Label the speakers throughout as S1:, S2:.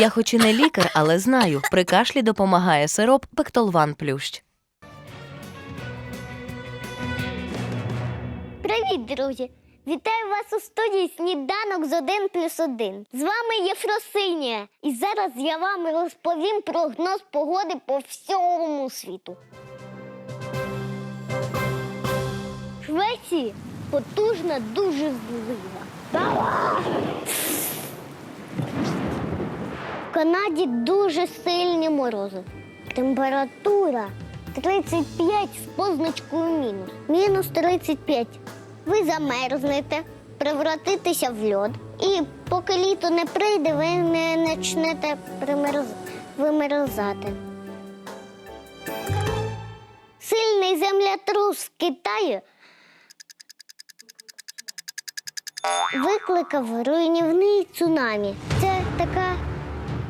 S1: Я хоч і не лікар, але знаю, при кашлі допомагає сироп Пектолван Плющ.
S2: Привіт, друзі! Вітаю вас у студії Сніданок з 1 плюс 1. З вами Єфросинія. І зараз я вам розповім прогноз погоди по всьому світу. В Швеції потужна дуже злива. В Канаді дуже сильні морози. Температура 35 з позначкою мінус. Мінус 35. Ви замерзнете, превратитеся в льод. І поки літо не прийде, ви не почнете примерз... вимерзати. Сильний землетрус в Китаї викликав руйнівний цунамі. Це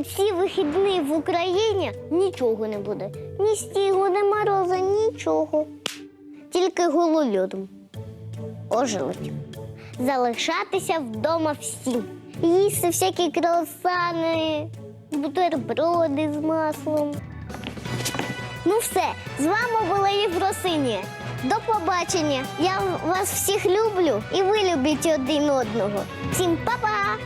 S2: У ці вихідні в Україні нічого не буде. Ні снігу, ні морозу, нічого. Тільки голольодом. Ожеледь залишатися вдома всім. Їсти всякі круасани, бутерброди з маслом. Ну все, з вами була Євросинія. До побачення. Я вас всіх люблю і ви любіть один одного. Всім па-па!